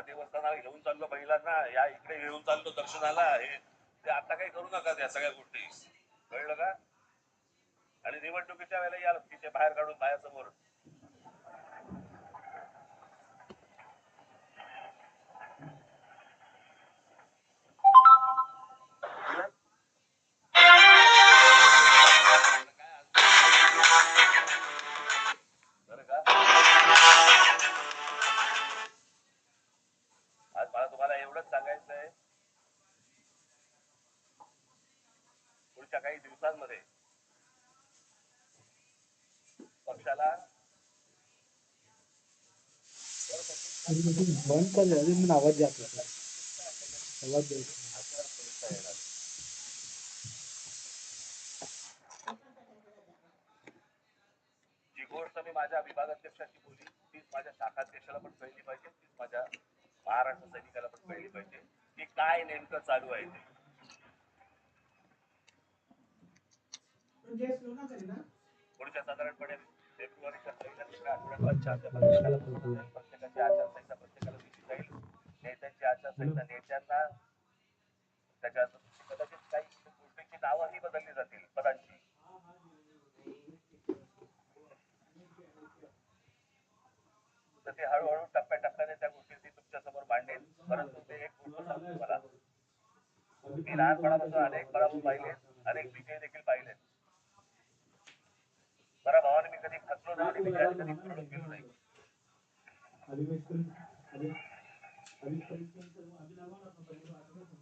या देवस्थानाला घेऊन चाललो महिलांना या इकडे घेऊन चाललो दर्शनाला हे ते आता काही करू नका त्या सगळ्या गोष्टी. कळलं का? आणि निवडणुकीच्या वेळेला या तिथे बाहेर काढून बाहेरसमोर समोर पुढच्या काही दिवसांमध्ये पक्षाला बंद कर आवाज आवाज द्यायचा जी गोष्ट मी माझ्या विभागाध्यक्षाशी बोलली तीच माझ्या शाखाध्यक्षाला पण कळली पाहिजे तीच माझ्या महाराष्ट्र सैनिकाला पण कळली पाहिजे की काय नेमकं चालू आहे ते. पुढच्या साधारणपणे फेब्रुवारीच्या पहिल्या दुसऱ्या प्रत्येकाची आचारसंहिता प्रत्येकाला दिली जाईल. नेत्यांची आचारसंहिता नेत्यांना कदाचित काही गोष्टींची नावंही बदलली जातील पदांची. तर ते हळूहळू टप्प्याटप्प्याने त्या गोष्टी ती तुमच्यासमोर मांडेल. परंतु ते एक गोष्ट सांगतो मला मी लहानपणापासून अनेक पराभव पाहिले अनेक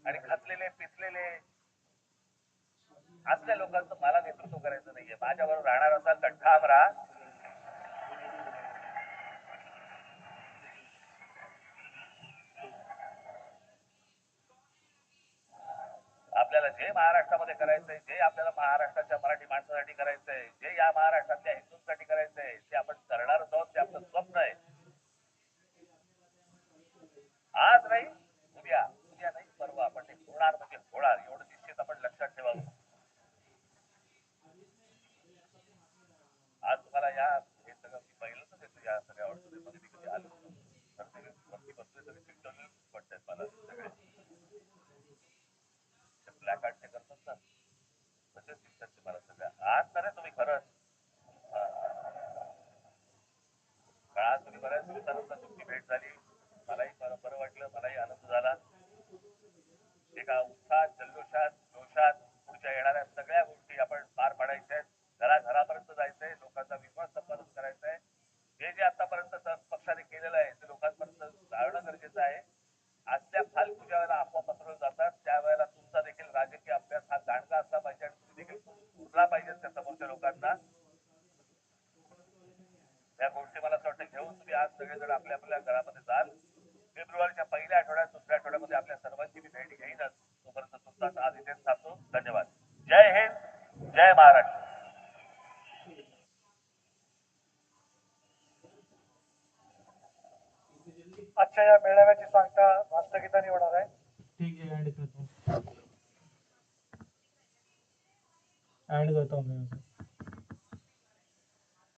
आणि खातलेले पिसलेले खचलेले असल्या लोकांचं मला नेतृत्व करायचं नाहीये. माझ्याबरोबर राहणार असाल तर ठाम राहा. आपल्याला जे महाराष्ट्रामध्ये करायचंय जे आपल्याला महाराष्ट्राच्या मराठी माणसासाठी करायचंय जे या महाराष्ट्रातल्या हिंदूंसाठी करायचंय ते आपण करणारच आहोत ते आपलं स्वप्न आहे आज नाही उद्या उद्या नाही परवा आपण ते होणार म्हणजे होणार एवढं निश्चित आपण लक्षात ठेवावं आज तुम्हाला या हे सगळं मी पहिल्यांदाच येतो या सगळ्या अडचणीमध्ये मी कधी आलो नव्हतो. तर ते वरती बसले तरी सिम्टम पडतात मला सगळे ब्लॅक आर्टचे करतात ना तसेच दिसतात तुम्हाला सगळ्या आज तर तुम्ही खरंच काळात तुम्ही बऱ्याच दिवसानंतर तुमची भेट झाली. मलाही बरं बरं वाटलं मलाही आनंद झाला. एका उत्साहात सगळेजण आपल्या आपल्या घरामध्ये जाल फेब्रुवारीच्या पहिल्या आठवड्यात, दुसऱ्या आठवड्यामध्ये आपल्या सर्वांची मी भेट घेईनच. तोपर्यंत तुमचा आज इथेच थांबतो धन्यवाद. जय हिंद, जय महाराष्ट्र. आजच्या या मेळाव्याची सांगता राष्ट्रगीताने होणार आहे. ठीक आहे ऍड करतो. ऍड करतो.